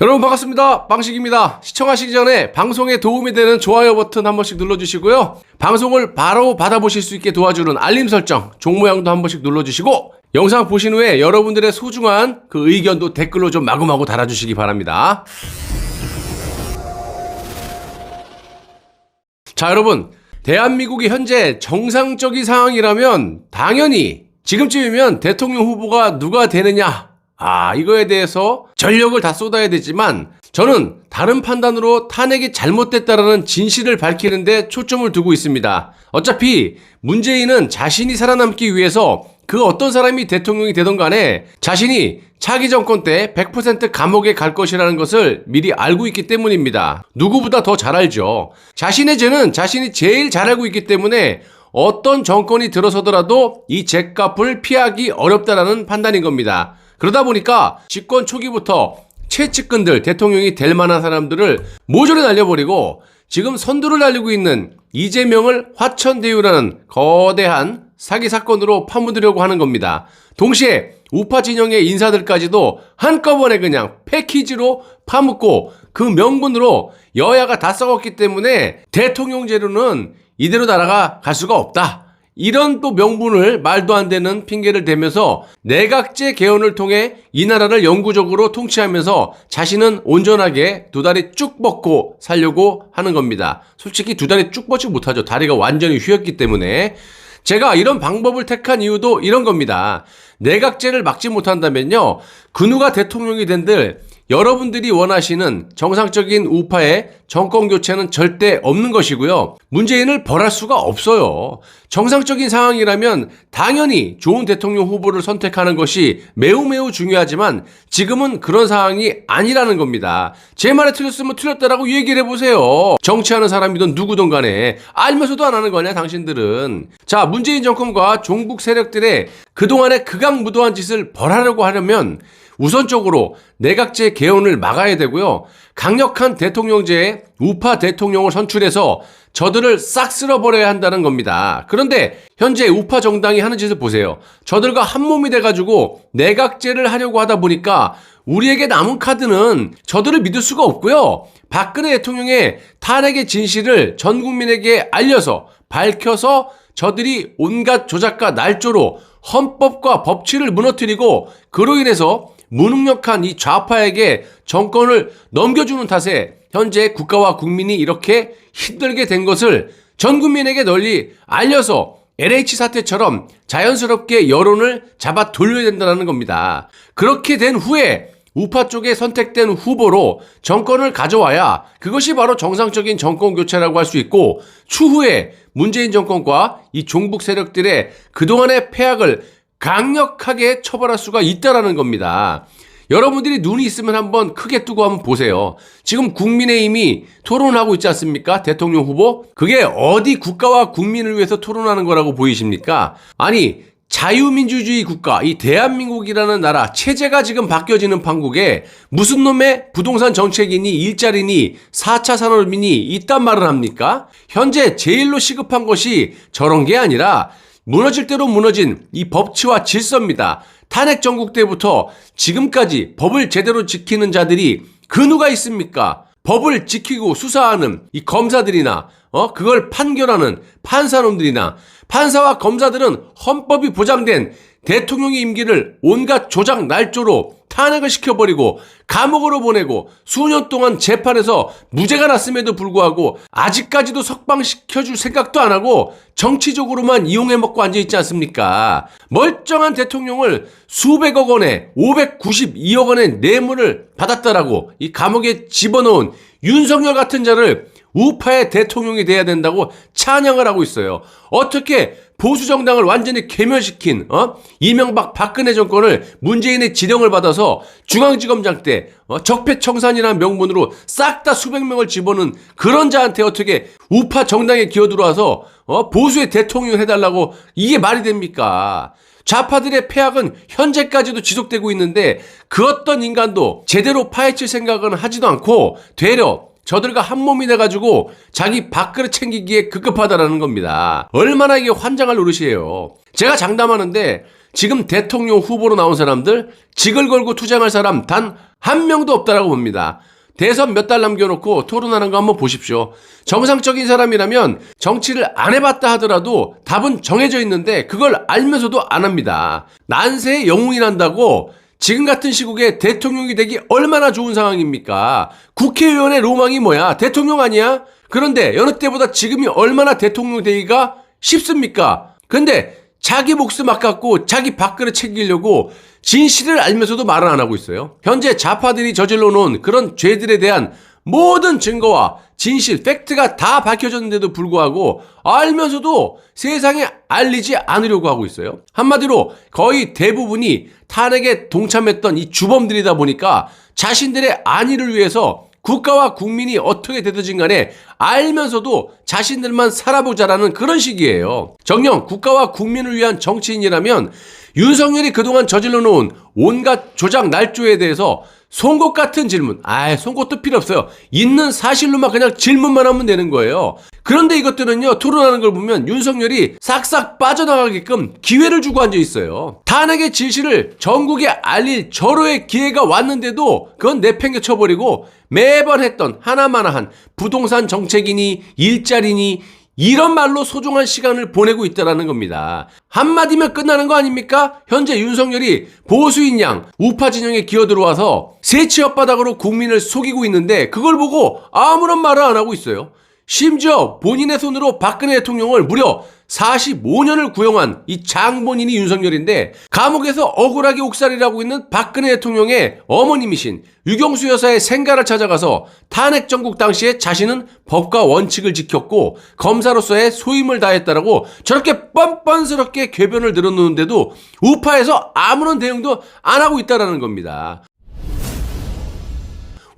여러분 반갑습니다. 빵식입니다. 시청하시기 전에 방송에 도움이 되는 좋아요 버튼 한 번씩 눌러주시고요. 방송을 바로 받아보실 수 있게 도와주는 알림 설정, 종 모양도 한 번씩 눌러주시고 영상 보신 후에 여러분들의 소중한 그 의견도 댓글로 좀 마구마구 달아주시기 바랍니다. 자, 여러분. 대한민국이 현재 정상적인 상황이라면 당연히 지금쯤이면 대통령 후보가 누가 되느냐. 아, 이거에 대해서 전력을 다 쏟아야 되지만 저는 다른 판단으로 탄핵이 잘못됐다라는 진실을 밝히는데 초점을 두고 있습니다. 어차피 문재인은 자신이 살아남기 위해서 그 어떤 사람이 대통령이 되던 간에 자신이 차기 정권 때 100% 감옥에 갈 것이라는 것을 미리 알고 있기 때문입니다. 누구보다 더 잘 알죠. 자신의 죄는 자신이 제일 잘 알고 있기 때문에 어떤 정권이 들어서더라도 이 죄값을 피하기 어렵다라는 판단인 겁니다. 그러다 보니까 집권 초기부터 최측근들 대통령이 될 만한 사람들을 모조리 날려버리고 지금 선두를 달리고 있는 이재명을 화천대유라는 거대한 사기 사건으로 파묻으려고 하는 겁니다. 동시에 우파 진영의 인사들까지도 한꺼번에 그냥 패키지로 파묻고 그 명분으로 여야가 다 썩었기 때문에 대통령제로는 이대로 나라가 갈 수가 없다. 이런 또 명분을 말도 안 되는 핑계를 대면서 내각제 개헌을 통해 이 나라를 영구적으로 통치하면서 자신은 온전하게 두 다리 쭉 뻗고 살려고 하는 겁니다. 솔직히 두 다리 쭉 뻗지 못하죠. 다리가 완전히 휘었기 때문에. 제가 이런 방법을 택한 이유도 이런 겁니다. 내각제를 막지 못한다면요. 그 누가 대통령이 된들 여러분들이 원하시는 정상적인 우파의 정권 교체는 절대 없는 것이고요. 문재인을 벌할 수가 없어요. 정상적인 상황이라면 당연히 좋은 대통령 후보를 선택하는 것이 매우 매우 중요하지만 지금은 그런 상황이 아니라는 겁니다. 제 말에 틀렸으면 틀렸다라고 얘기를 해보세요. 정치하는 사람이든 누구든 간에 알면서도 안 하는 거냐 당신들은. 자 문재인 정권과 종북 세력들의 그동안의 극악무도한 짓을 벌하려고 하려면 우선적으로 내각제 개헌을 막아야 되고요. 강력한 대통령제에 우파 대통령을 선출해서 저들을 싹 쓸어버려야 한다는 겁니다. 그런데 현재 우파 정당이 하는 짓을 보세요. 저들과 한 몸이 돼가지고 내각제를 하려고 하다 보니까 우리에게 남은 카드는 저들을 믿을 수가 없고요. 박근혜 대통령의 탄핵의 진실을 전 국민에게 알려서 밝혀서 저들이 온갖 조작과 날조로 헌법과 법치를 무너뜨리고 그로 인해서 무능력한 이 좌파에게 정권을 넘겨주는 탓에 현재 국가와 국민이 이렇게 힘들게 된 것을 전 국민에게 널리 알려서 LH 사태처럼 자연스럽게 여론을 잡아 돌려야 된다는 겁니다. 그렇게 된 후에 우파 쪽에 선택된 후보로 정권을 가져와야 그것이 바로 정상적인 정권 교체라고 할 수 있고 추후에 문재인 정권과 이 종북 세력들의 그동안의 폐악을 강력하게 처벌할 수가 있다라는 겁니다. 여러분들이 눈이 있으면 한번 크게 뜨고 한번 보세요. 지금 국민의힘이 토론하고 있지 않습니까? 대통령 후보? 그게 어디 국가와 국민을 위해서 토론하는 거라고 보이십니까? 아니, 자유민주주의 국가, 이 대한민국이라는 나라, 체제가 지금 바뀌어지는 판국에 무슨 놈의 부동산 정책이니, 일자리니, 4차 산업이니, 이딴 말을 합니까? 현재 제일로 시급한 것이 저런 게 아니라 무너질 대로 무너진 이 법치와 질서입니다. 탄핵 정국 때부터 지금까지 법을 제대로 지키는 자들이 그 누가 있습니까? 법을 지키고 수사하는 이 검사들이나 어 그걸 판결하는 판사놈들이나 판사와 검사들은 헌법이 보장된 대통령의 임기를 온갖 조작 날조로 탄핵을 시켜버리고 감옥으로 보내고 수년 동안 재판에서 무죄가 났음에도 불구하고 아직까지도 석방시켜줄 생각도 안 하고 정치적으로만 이용해 먹고 앉아있지 않습니까? 멀쩡한 대통령을 수백억 원에 592억 원의 뇌물을 받았다라고 이 감옥에 집어넣은 윤석열 같은 자를 우파의 대통령이 돼야 된다고 찬양을 하고 있어요. 어떻게 보수 정당을 완전히 괴멸시킨 어? 이명박 박근혜 정권을 문재인의 지령을 받아서 중앙지검장 때 어? 적폐청산이라는 명분으로 싹 다 수백 명을 집어넣은 그런 자한테 어떻게 우파 정당에 기어 들어와서 어? 보수의 대통령 해달라고 이게 말이 됩니까? 좌파들의 폐악은 현재까지도 지속되고 있는데 그 어떤 인간도 제대로 파헤칠 생각은 하지도 않고 되려 저들과 한 몸이 돼가지고 자기 밥그릇 챙기기에 급급하다라는 겁니다. 얼마나 이게 환장할 노릇이에요. 제가 장담하는데 지금 대통령 후보로 나온 사람들 직을 걸고 투쟁할 사람 단 한 명도 없다라고 봅니다. 대선 몇 달 남겨놓고 토론하는 거 한번 보십시오. 정상적인 사람이라면 정치를 안 해봤다 하더라도 답은 정해져 있는데 그걸 알면서도 안 합니다. 난세에 영웅이 난다고 지금 같은 시국에 대통령이 되기 얼마나 좋은 상황입니까? 국회의원의 로망이 뭐야? 대통령 아니야? 그런데 여느 때보다 지금이 얼마나 대통령 되기가 쉽습니까? 근데 자기 목숨 아깝고 자기 밥그릇 챙기려고 진실을 알면서도 말을 안 하고 있어요. 현재 좌파들이 저질러 놓은 그런 죄들에 대한 모든 증거와 진실, 팩트가 다 밝혀졌는데도 불구하고 알면서도 세상에 알리지 않으려고 하고 있어요. 한마디로 거의 대부분이 탄핵에 동참했던 이 주범들이다 보니까 자신들의 안위를 위해서 국가와 국민이 어떻게 되든지 간에 알면서도 자신들만 살아보자라는 그런 식이에요. 정녕 국가와 국민을 위한 정치인이라면 윤석열이 그동안 저질러 놓은 온갖 조작 날조에 대해서 송곳 같은 질문. 아, 송곳도 필요 없어요. 있는 사실로만 그냥 질문만 하면 되는 거예요. 그런데 이것들은요, 토론하는 걸 보면 윤석열이 싹싹 빠져나가게끔 기회를 주고 앉아 있어요. 탄핵의 진실을 전국에 알릴 절호의 기회가 왔는데도 그건 내팽개 쳐버리고 매번 했던 하나마나한 부동산 정책이니 일자리니 이런 말로 소중한 시간을 보내고 있다라는 겁니다. 한마디면 끝나는 거 아닙니까? 현재 윤석열이 보수인 양 우파 진영에 기어 들어와서 세치 혓바닥으로 국민을 속이고 있는데 그걸 보고 아무런 말을 안 하고 있어요. 심지어 본인의 손으로 박근혜 대통령을 무려 45년을 구형한 이 장본인이 윤석열인데 감옥에서 억울하게 옥살이라고 있는 박근혜 대통령의 어머님이신 유경수 여사의 생가를 찾아가서 탄핵 정국 당시에 자신은 법과 원칙을 지켰고 검사로서의 소임을 다했다라고 저렇게 뻔뻔스럽게 궤변을 늘어놓는데도 우파에서 아무런 대응도 안 하고 있다라는 겁니다.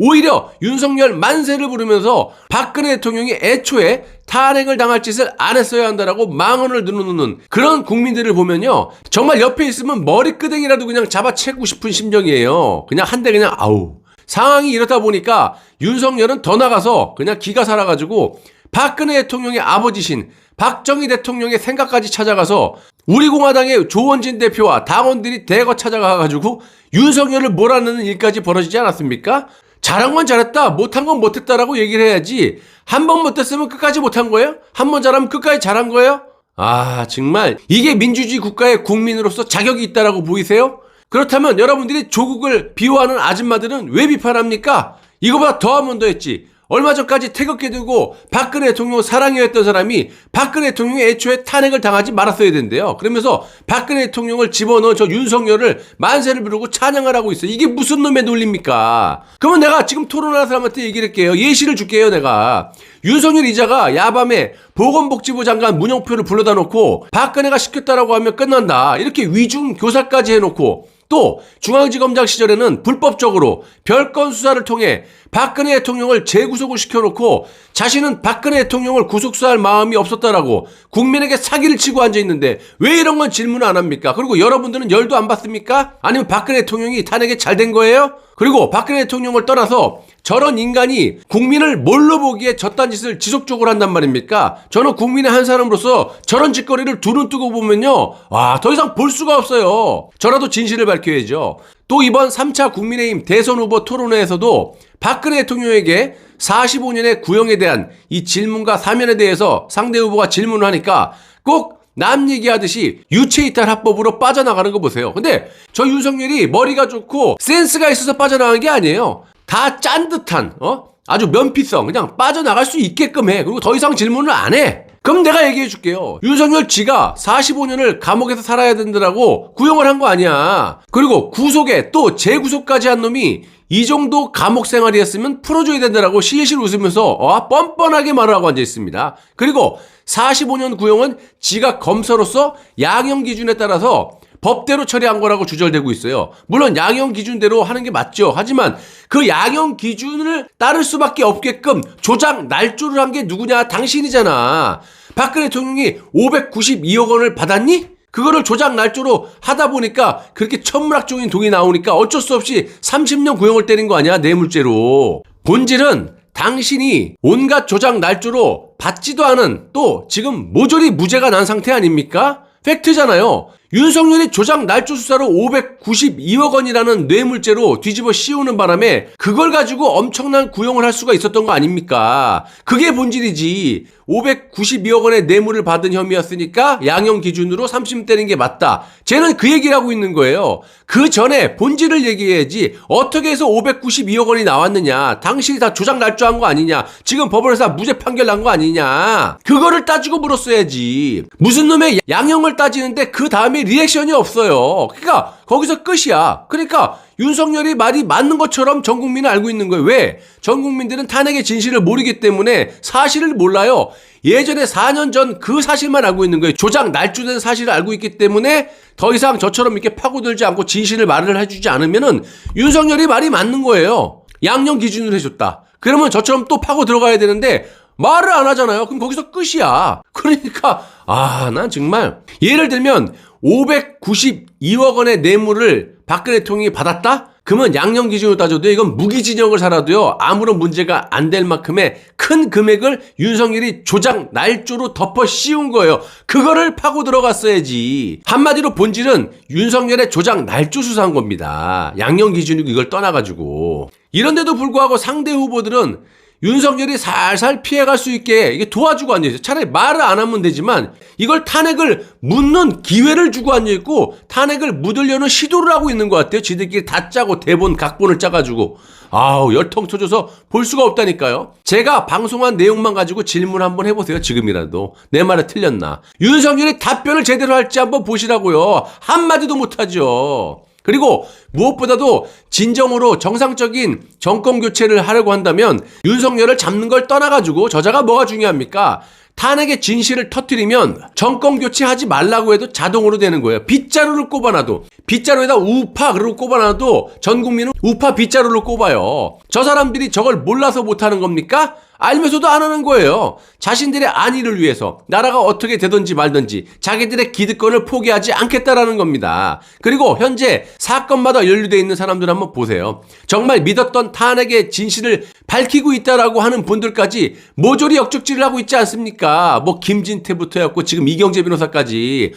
오히려 윤석열 만세를 부르면서 박근혜 대통령이 애초에 탄핵을 당할 짓을 안 했어야 한다라고 망언을 늘어놓는 그런 국민들을 보면요. 정말 옆에 있으면 머리끄댕이라도 그냥 잡아채고 싶은 심정이에요. 그냥 한 대 그냥 아우. 상황이 이렇다 보니까 윤석열은 더 나가서 그냥 기가 살아가지고 박근혜 대통령의 아버지신 박정희 대통령의 생각까지 찾아가서 우리 공화당의 조원진 대표와 당원들이 대거 찾아가가지고 윤석열을 몰아내는 일까지 벌어지지 않았습니까? 잘한 건 잘했다, 못한 건 못했다라고 얘기를 해야지. 한 번 못했으면 끝까지 못한 거예요? 한 번 잘하면 끝까지 잘한 거예요? 아, 정말 이게 민주주의 국가의 국민으로서 자격이 있다라고 보이세요? 그렇다면 여러분들이 조국을 비호하는 아줌마들은 왜 비판합니까? 이거보다 더하면 더 했지. 얼마 전까지 태극기 들고 박근혜 대통령 사랑해했던 사람이 박근혜 대통령이 애초에 탄핵을 당하지 말았어야 된대요. 그러면서 박근혜 대통령을 집어넣은 저 윤석열을 만세를 부르고 찬양을 하고 있어요. 이게 무슨 놈의 논리입니까? 그러면 내가 지금 토론하는 사람한테 얘기를 할게요. 예시를 줄게요, 내가. 윤석열 이자가 야밤에 보건복지부 장관 문영표를 불러다 놓고 박근혜가 시켰다라고 하면 끝난다. 이렇게 위중 교사까지 해놓고 또 중앙지검장 시절에는 불법적으로 별건 수사를 통해 박근혜 대통령을 재구속을 시켜놓고 자신은 박근혜 대통령을 구속수사할 마음이 없었다라고 국민에게 사기를 치고 앉아 있는데 왜 이런 건 질문을 안 합니까? 그리고 여러분들은 열도 안 받습니까? 아니면 박근혜 대통령이 탄핵에 잘 된 거예요? 그리고 박근혜 대통령을 떠나서 저런 인간이 국민을 뭘로 보기에 저딴 짓을 지속적으로 한단 말입니까? 저는 국민의 한 사람으로서 저런 짓거리를 두 눈 뜨고 보면요. 와, 더 이상 볼 수가 없어요. 저라도 진실을 밝혀야죠. 또 이번 3차 국민의힘 대선 후보 토론회에서도 박근혜 대통령에게 45년의 구형에 대한 이 질문과 사면에 대해서 상대 후보가 질문을 하니까 꼭 남 얘기하듯이 유체이탈 합법으로 빠져나가는 거 보세요. 근데 저 윤석열이 머리가 좋고 센스가 있어서 빠져나간 게 아니에요. 다 짠 듯한, 어? 아주 면피성, 그냥 빠져나갈 수 있게끔 해. 그리고 더 이상 질문을 안 해. 그럼 내가 얘기해 줄게요. 윤석열 지가 45년을 감옥에서 살아야 된다라고 구형을 한 거 아니야. 그리고 구속에 또 재구속까지 한 놈이 이 정도 감옥 생활이었으면 풀어줘야 된다라고 실실 웃으면서 어, 뻔뻔하게 말을 하고 앉아 있습니다. 그리고 45년 구형은 지가 검사로서 양형 기준에 따라서 법대로 처리한 거라고 주절되고 있어요. 물론 양형 기준대로 하는 게 맞죠. 하지만 그 양형 기준을 따를 수밖에 없게끔 조작 날조를 한 게 누구냐? 당신이잖아. 박근혜 대통령이 592억 원을 받았니? 그거를 조작 날조로 하다 보니까 그렇게 천문학적인 동이 나오니까 어쩔 수 없이 30년 구형을 때린 거 아니야? 뇌물죄로. 본질은 당신이 온갖 조작 날조로 받지도 않은 또 지금 모조리 무죄가 난 상태 아닙니까? 팩트잖아요. 윤석열이 조작 날조 수사로 592억 원이라는 뇌물죄로 뒤집어 씌우는 바람에 그걸 가지고 엄청난 구형을 할 수가 있었던 거 아닙니까? 그게 본질이지. 592억 원의 뇌물을 받은 혐의였으니까 양형 기준으로 3심 때린 게 맞다. 쟤는 그 얘기를 하고 있는 거예요. 그 전에 본질을 얘기해야지. 어떻게 해서 592억 원이 나왔느냐. 당신이 다 조작 날조한 거 아니냐. 지금 법원에서 무죄 판결 난 거 아니냐. 그거를 따지고 물었어야지. 무슨 놈의 양형을 따지는데 그 다음에 리액션이 없어요. 그러니까 거기서 끝이야. 그러니까 윤석열이 말이 맞는 것처럼 전 국민은 알고 있는 거예요. 왜? 전 국민들은 탄핵의 진실을 모르기 때문에 사실을 몰라요. 예전에 4년 전 그 사실만 알고 있는 거예요. 조작 날조된 사실을 알고 있기 때문에 더 이상 저처럼 이렇게 파고들지 않고 진실을 말을 해주지 않으면은 윤석열이 말이 맞는 거예요. 양형 기준으로 해줬다. 그러면 저처럼 또 파고 들어가야 되는데 말을 안 하잖아요. 그럼 거기서 끝이야. 그러니까 아, 난 정말 예를 들면 592억 원의 뇌물을 박근혜 대통령이 받았다? 그러면 양형 기준으로 따져도 이건 무기징역을 살아도요 아무런 문제가 안 될 만큼의 큰 금액을 윤석열이 조작 날조로 덮어 씌운 거예요. 그거를 파고 들어갔어야지. 한마디로 본질은 윤석열의 조작 날조 수사한 겁니다. 양형 기준이고 이걸 떠나가지고. 이런데도 불구하고 상대 후보들은 윤석열이 살살 피해갈 수 있게 이게 도와주고 앉아있어요. 차라리 말을 안 하면 되지만 이걸 탄핵을 묻는 기회를 주고 앉아있고 탄핵을 묻으려는 시도를 하고 있는 것 같아요. 지들끼리 다 짜고 대본, 각본을 짜가지고. 아우, 열통 터져서 볼 수가 없다니까요. 제가 방송한 내용만 가지고 질문 한번 해보세요. 지금이라도. 내 말에 틀렸나. 윤석열이 답변을 제대로 할지 한번 보시라고요. 한마디도 못하죠. 그리고 무엇보다도 진정으로 정상적인 정권 교체를 하려고 한다면 윤석열을 잡는 걸 떠나가지고 저자가 뭐가 중요합니까? 탄핵의 진실을 터뜨리면 정권 교체하지 말라고 해도 자동으로 되는 거예요. 빗자루를 꼽아놔도 빗자루에다 우파 그러고 꼽아놔도 전 국민은 우파 빗자루를 꼽아요. 저 사람들이 저걸 몰라서 못하는 겁니까? 알면서도 안 하는 거예요. 자신들의 안위를 위해서 나라가 어떻게 되든지 말든지 자기들의 기득권을 포기하지 않겠다라는 겁니다. 그리고 현재 사건마다 연루되어 있는 사람들 한번 보세요. 정말 믿었던 탄핵의 진실을 밝히고 있다라고 하는 분들까지 모조리 역적질을 하고 있지 않습니까? 뭐 김진태부터 해갖고 지금 이경재 변호사까지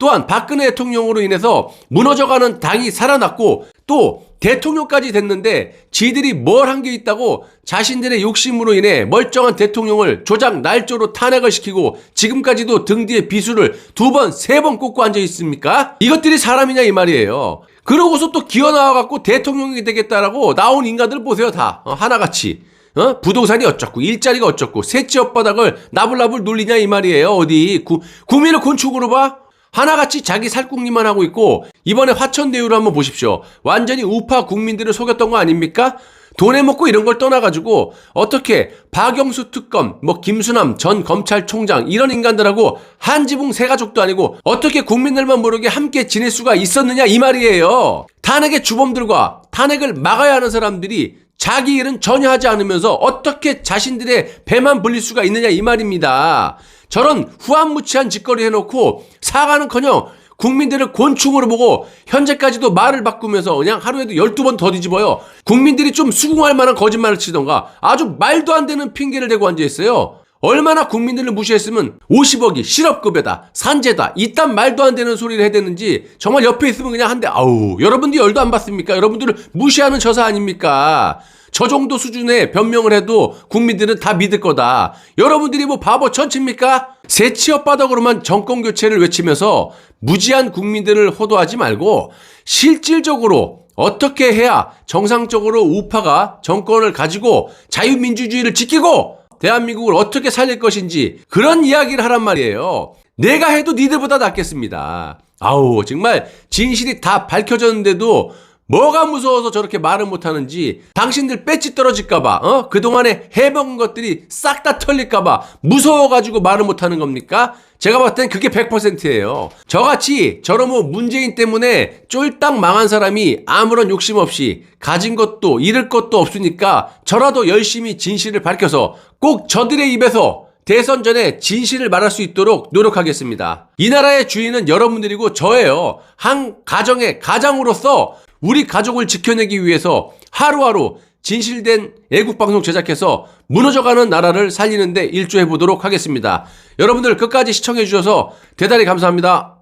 또한 박근혜 대통령으로 인해서 무너져가는 당이 살아났고 또 대통령까지 됐는데 지들이 뭘 한 게 있다고 자신들의 욕심으로 인해 멀쩡한 대통령을 조작 날조로 탄핵을 시키고 지금까지도 등 뒤에 비수를 두 번, 세 번 꽂고 앉아 있습니까? 이것들이 사람이냐 이 말이에요. 그러고서 또 기어 나와갖고 대통령이 되겠다라고 나온 인간들 보세요 다 어, 하나같이. 어? 부동산이 어쩌고 일자리가 어쩌고 셋째 엇바닥을 나불나불 놀리냐 이 말이에요 어디 구, 구민을 곤충으로 봐? 하나같이 자기 살궁리만 하고 있고 이번에 화천대유를 한번 보십시오. 완전히 우파 국민들을 속였던 거 아닙니까? 돈에 먹고 이런 걸 떠나가지고 어떻게 박영수 특검, 뭐 김수남 전 검찰총장 이런 인간들하고 한 지붕 세 가족도 아니고 어떻게 국민들만 모르게 함께 지낼 수가 있었느냐 이 말이에요. 탄핵의 주범들과 탄핵을 막아야 하는 사람들이 자기 일은 전혀 하지 않으면서 어떻게 자신들의 배만 불릴 수가 있느냐 이 말입니다. 저런 후한무치한 짓거리 해놓고 사과는커녕 국민들을 곤충으로 보고 현재까지도 말을 바꾸면서 그냥 하루에도 12번 더 뒤집어요. 국민들이 좀 수긍할 만한 거짓말을 치던가 아주 말도 안 되는 핑계를 대고 앉아있어요. 얼마나 국민들을 무시했으면 50억이 실업급여다, 산재다, 이딴 말도 안 되는 소리를 해야 되는지 정말 옆에 있으면 그냥 한데 아우 여러분들이 열도 안 받습니까? 여러분들을 무시하는 저사 아닙니까? 저 정도 수준의 변명을 해도 국민들은 다 믿을 거다. 여러분들이 뭐 바보 천치입니까? 새 취업바닥으로만 정권 교체를 외치면서 무지한 국민들을 호도하지 말고 실질적으로 어떻게 해야 정상적으로 우파가 정권을 가지고 자유민주주의를 지키고 대한민국을 어떻게 살릴 것인지 그런 이야기를 하란 말이에요. 내가 해도 니들보다 낫겠습니다. 아우 정말 진실이 다 밝혀졌는데도 뭐가 무서워서 저렇게 말을 못하는지 당신들 배지 떨어질까봐 어? 그동안에 해먹은 것들이 싹 다 털릴까봐 무서워가지고 말을 못하는 겁니까? 제가 봤을 땐 그게 100%예요. 저같이 뭐 문재인 때문에 쫄딱 망한 사람이 아무런 욕심 없이 가진 것도 잃을 것도 없으니까 저라도 열심히 진실을 밝혀서 꼭 저들의 입에서 대선 전에 진실을 말할 수 있도록 노력하겠습니다. 이 나라의 주인은 여러분들이고 저예요. 한 가정의 가장으로서 우리 가족을 지켜내기 위해서 하루하루 진실된 애국방송 제작해서 무너져가는 나라를 살리는데 일조해 보도록 하겠습니다. 여러분들 끝까지 시청해 주셔서 대단히 감사합니다.